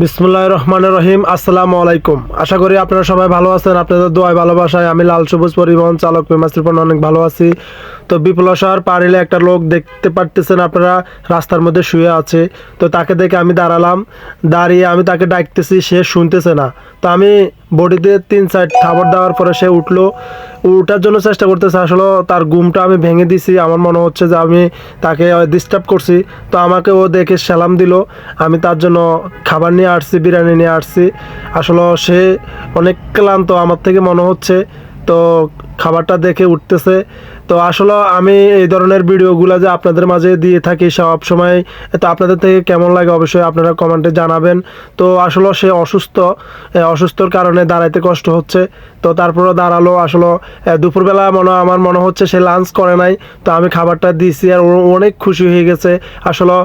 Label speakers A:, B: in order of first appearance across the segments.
A: বিসমুল্লাহ রহমান রহিম, আসসালামু আলাইকুম। আশা করি আপনারা সবাই ভালো আছেন, আপনাদের দোয়ায় ভালোবাসায়। আমি লাল সবুজ পরিবহন চালক পেমাস রিপন অনেক ভালো আছি। তো বিপ্লসার পারিলে একটা লোক দেখতে পারতেছেন আপনারা, রাস্তার মধ্যে শুয়ে আছে। তো তাকে দেখে আমি দাঁড়ালাম। দাঁড়িয়ে আমি তাকে ডাকতেছি, সে শুনতেছে না। তো আমি বডিতে তিন সাইড খাবার দেওয়ার পরে সে উঠল। উঠার জন্য চেষ্টা করতেছে। আসলে তার ঘুমটা আমি ভেঙে দিছি। আমার মনে হচ্ছে যে আমি তাকে ডিস্টার্ব করছি। তো আমাকে ও দেখে সালাম দিল। আমি তার জন্য খাবার নিয়ে আসছি, বিরিয়ানি নিয়ে আসছি। আসলে সে অনেক ক্লান্ত। আমার থেকে মনে হচ্ছে, তো খাবারটা দেখে উঠতেছে। তো আসলে আমি এই ধরনের ভিডিওগুলো যে আপনাদের মাঝে দিয়ে থাকি সব সময়, তো আপনাদের থেকে কেমন লাগে অবশ্যই আপনারা কমেন্টে জানাবেন। তো আসলে সে অসুস্থ অসুস্থর কারণে দাঁড়াইতে কষ্ট হচ্ছে। তো তারপরে দাঁড়াল আসলে দুপুরবেলা মনে আমার মনে হচ্ছে সে লাঞ্চ করে নাই। তো আমি খাবারটা দিয়েছি আর অনেক খুশি হয়ে গেছে। আসলে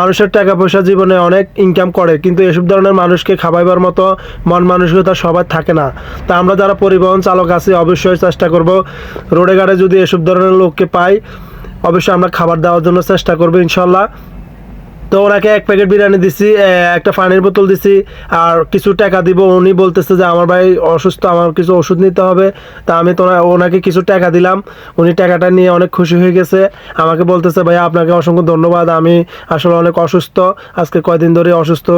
A: মানুষের টাকা পয়সা জীবনে অনেক ইনকাম করে, কিন্তু এসব ধরনের মানুষকে খাওয়াইবার মতো মন মানসিকতা সবার থাকে না। তা আমরা যারা পরিবহন চালক আছি, অবশ্যই চেষ্টা করব। রোডে ঘাটে যদি এসব ধরনের লোককে পাই। অবশ্যই আমরা খাবার দেওয়ার জন্য চেষ্টা করব ইনশাল্লাহ। তো ওনাকে এক প্যাকেট বিরিয়ানি দিছি একটা পানির বোতল দিছি, আর কিছু টাকা দিব। উনি বলতেছে যে, আমার ভাই অসুস্থ, আমার কিছু ওষুধ নিতে হবে। তা আমি তো ওনাকে কিছু টাকা দিলাম। উনি টাকাটা নিয়ে অনেক খুশি হয়ে গেছে। আমাকে বলতেছে, ভাইয়া, আপনাকে অসংখ্য ধন্যবাদ। আমি আসলে অনেক অসুস্থ। আজকে কয়দিন ধরে অসুস্থ।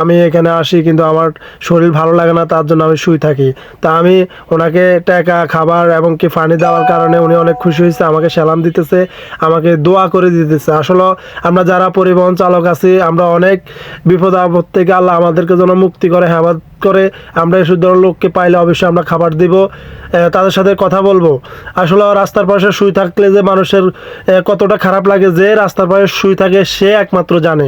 A: আমি এখানে আসি, কিন্তু আমার শরীর ভালো লাগে না, তার জন্য আমি শুই থাকি। তা আমি ওনাকে টাকা, খাবার এবং কি পানি দেওয়ার কারণে উনি অনেক খুশি হয়েছে, আমাকে সালাম দিতেছে, আমাকে দোয়া করে দিতেছে। আসলে আমরা যারা পরিবহন চালক আছি, আমরা অনেক বিপদ আপদ থেকে আল্লাহ আমাদেরকে যেন মুক্তি করে, হেফাজত করে। আমরা এসব ধরনের লোককে পাইলে অবশ্যই আমরা খাবার দিব। তাদের সাথে কথা বলব। আসলে রাস্তার পাশে শুয়ে থাকলে যে মানুষের কতটা খারাপ লাগে, যে রাস্তার পাশে শুয়ে থাকে সে একমাত্র জানে।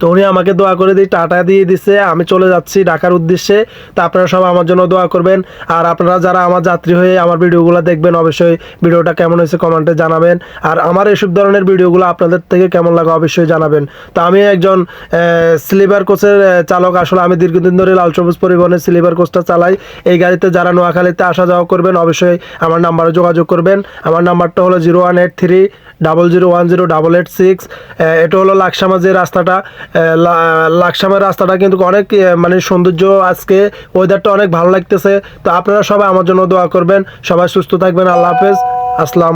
A: তো উনি আমাকে দোয়া করে দিয়ে টাটা দিয়ে দিছে। আমি চলে যাচ্ছি ঢাকার উদ্দেশ্যে। তো আপনারা সব আমার জন্য দোয়া করবেন। আর আপনারা যারা আমার যাত্রী হয়ে আমার ভিডিওগুলো দেখবেন, অবশ্যই ভিডিওটা কেমন হয়েছে কমেন্টে জানাবেন। আর আমার এসব ধরনের ভিডিওগুলো আপনাদের থেকে কেমন লাগে অবশ্যই জানাবেন। তো আমি একজন স্লিপার কোচের চালক। আসলে আমি দীর্ঘদিন ধরে লাল সবুজ পরিবহনের স্লিপার কোচটা চালাই। এই গাড়িতে যারা নোয়াখালীতে আসা যাওয়া করবেন, অবশ্যই আমার নাম্বারে যোগাযোগ করবেন। আমার নাম্বারটা হলো zero one eight three double zero one zero double eight six. এটা হলো লাকসামা যে রাস্তাটা। লাকসামের রাস্তাটা কিন্তু অনেক মানে সৌন্দর্য আজকে ওয়েদারটা অনেক ভালো লাগতেছে। তো আপনারা সবাই আমার জন্য দোয়া করবেন। সবাই সুস্থ থাকবেন। আল্লাহ হাফেজ। আসসালাম।